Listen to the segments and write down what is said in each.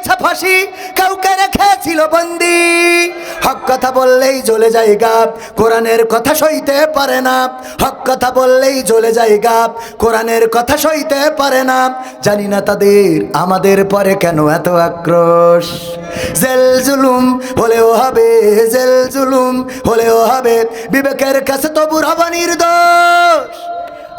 দিয়েছে ফাঁসি কাউকে রেখেছিল বন্দি। হক কথা বললেই জ্বলে যায় গাপ, কোরআনের কথা সইতে পারে না। হক কথা বললেই জ্বলে যায় গাপ, কোরআনের কথা সইতে পারে না। জানি না তাদের আমাদের পরে কেন এত আক্রোশ। জেল জুলুম হলেও হবে, জেল জুলুম হলেও হবে, বিবেকের কাছে তবু রব নির্দোষ।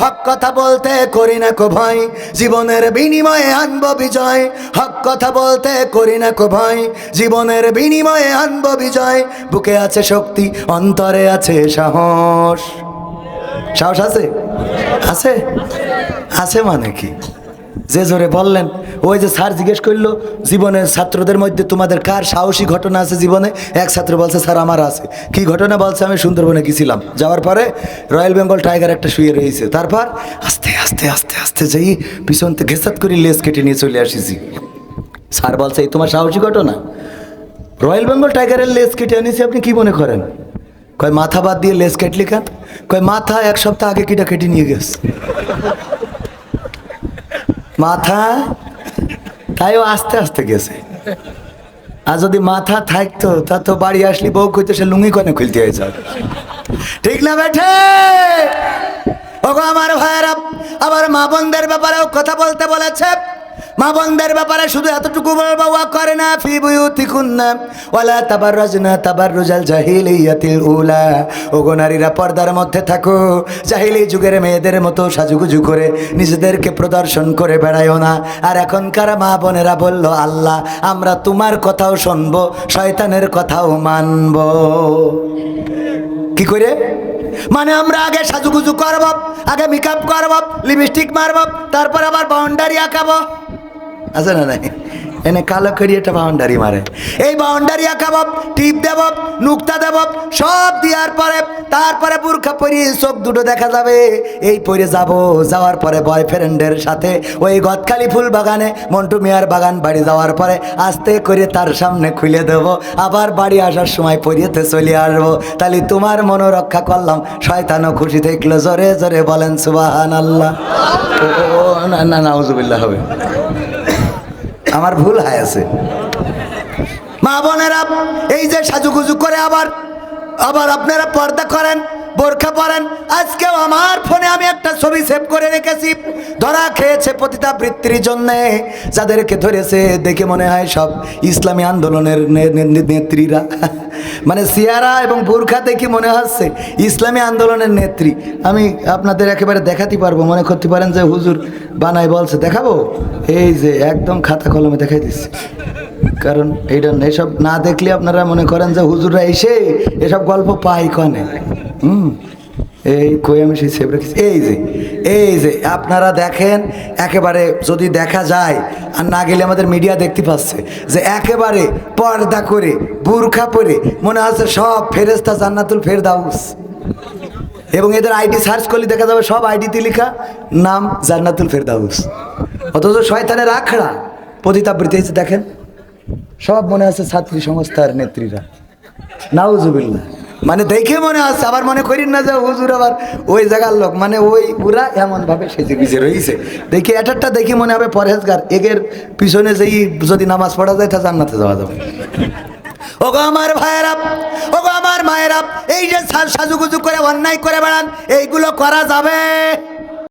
হক কথা বলতে করি না কো ভয়, জীবনের বিনিময়ে আনব বিজয়। হক কথা বলতে করি না কো ভয়, জীবনের বিনিময়ে আনব বিজয়। বুকে আছে শক্তি, অন্তরে আছে সাহস। সাহস আছে? আছে? আছে মানে কি? যে জোরে বললেন ওই যে স্যার জিজ্ঞেস করল জীবনের ছাত্রদের মধ্যে তোমাদের কার সাহসী ঘটনা আছে জীবনে? এক ছাত্র বলছে, স্যার, আমার আছে। কি ঘটনা? বলছে, আমি সুন্দরবনে গেছিলাম। যাওয়ার পরে রয়্যাল বেঙ্গল টাইগার একটা শুয়ে রয়েছে। তারপর আস্তে আস্তে আস্তে আস্তে যাই পিছন থেকে ঘেসাত করে লেজ কেটে নিয়ে চলে আসিছি। স্যার বলছে, এই তোমার সাহসী ঘটনা? রয়্যাল বেঙ্গল টাইগারের লেজ কেটে আনিছি, আপনি কি মনে করেন? কয়, মাথা বাদ দিয়ে লেজ কেটলি কেন? কয়, মাথা এক সপ্তাহ আগে কিটা, কেটে নিয়ে গেছে। মাথা তাইও আস্তে আস্তে গেছে। আর যদি মাথা থাকতো, তা তো বাড়ি আসলি বউ কইতো সে লুঙ্গি কনে খুলতে হয়েছে ঠিক না বেঠে? ওগো আমার ভাইয়েরা, আমার মা বোনদের ব্যাপারেও কথা বলতে বলেছে। মা বোনদের ব্যাপারে শুধু এতটুকু বলব, ওয়া করে না ফি বুয়ুতিকুন্না ওয়ালা তাবাররাজনা তাবাররুজাল জাহিলিয়াতিল উলা। ওগো নারীরা পর্দার মধ্যে থাকো, জাহিলি যুগের মেয়েদের মতো সাজুগুজু করে নিজেদেরকে প্রদর্শন করে বেড়ায়ও না। আর এখনকার মা বোনেরা বলল, আল্লাহ, আমরা তোমার কথাও শুনব, শয়তানের কথাও মানবো। কি করে? মানে আমরা আগে সাজুগুজু করব, আগে মেকআপ করব লিপস্টিক মারব, তারপর আবার বাউন্ডারি আঁকাবো। আছে না নাই? এনে কালো করি একটা বাউন্ডারি মারে। এই বাউন্ডারি আঁকাব টিপ দেব নুক্তা দেব সব দেওয়ার পরে, তারপরে বুর্খা পরিয়ে চোখ দুটো দেখা যাবে। এই পরে যাব, যাওয়ার পরে বয়ফ্রেন্ডের সাথে ওই গদখালি ফুল বাগানে, মন্টু মিয়ার বাগান বাড়ি যাওয়ার পরে আস্তে করে তার সামনে খুলে দেব। আবার বাড়ি আসার সময় পরিয়েতে চলে আসব। তাহলে তোমার মনোরক্ষা করলাম। শয়তানও খুশি দেখল, জোরে জোরে বলেন সুবাহান আল্লাহ না না হবে। আমার ভুল হয় আছে। মা বোনেরা, এই যে সাজুগুজু করে আবার আবার আপনারা পর্দা করেন, বোরখা পরেন, আজকেও আমার ফোনে আমি একটা ছবি সেভ করে রেখেছি। ধরা খেয়েছে পতিতাবৃত্তির জন্য। যাদেরকে ধরেছে দেখে মনে হয় সব ইসলামী আন্দোলনের নেত্রীরা। মানে সিয়ারা এবং বোরখা দেখে মনে হচ্ছে ইসলামী আন্দোলনের নেত্রী। আমি আপনাদের একেবারে দেখাতে পারব, মনে করতে পারেন যে হুজুর বানায় বলছে, দেখাবো? এই যে একদম খাতা কলমে দেখাই দিচ্ছি। কারণ এইটা এসব না দেখলে আপনারা মনে করেন যে হুজুররা এসে এসব গল্প পাই কনে। হুম। এই কই আমি সেই সেভ এই যে এই যে, আপনারা দেখেন, একেবারে যদি দেখা যায়, আর না গেলে আমাদের মিডিয়া দেখতে পাচ্ছে, যে একেবারে পর্দা করে, বুরখা পরে, মনে হচ্ছে সব ফেরেস্তা জান্নাতুল ফেরদাউস। এবং এদের আইডি সার্চ করলে দেখা যাবে সব আইডিতে লেখা, নাম জান্নাতুল ফেরদাউস। অথচ শয়তানের আখড়া পতিতাবৃত্তি দেখেন, সব মনে আছে ছাত্রী সংস্থার নেত্রীরা। নাউজুবিল্লাহ। মানে দেখে মনে আছে আবার মনে করিন না যে হুজুর আবার ওই জায়গার লোক মানে ওই পুরা এমনভাবে সেজে গুজে রয়েছে। দেখি একটা দেখে মনে হবে পরহেজগার, একের পিছনে যেই যদি নামাজ পড়া যায় তা জান্নাতে যাওয়া যাবে। ওগো আমার ভাইয়েরা ওগো আমার মায়েরা এই যে সাজুগুজু করে অন্যায় করে বেড়ান, এইগুলো করা যাবে।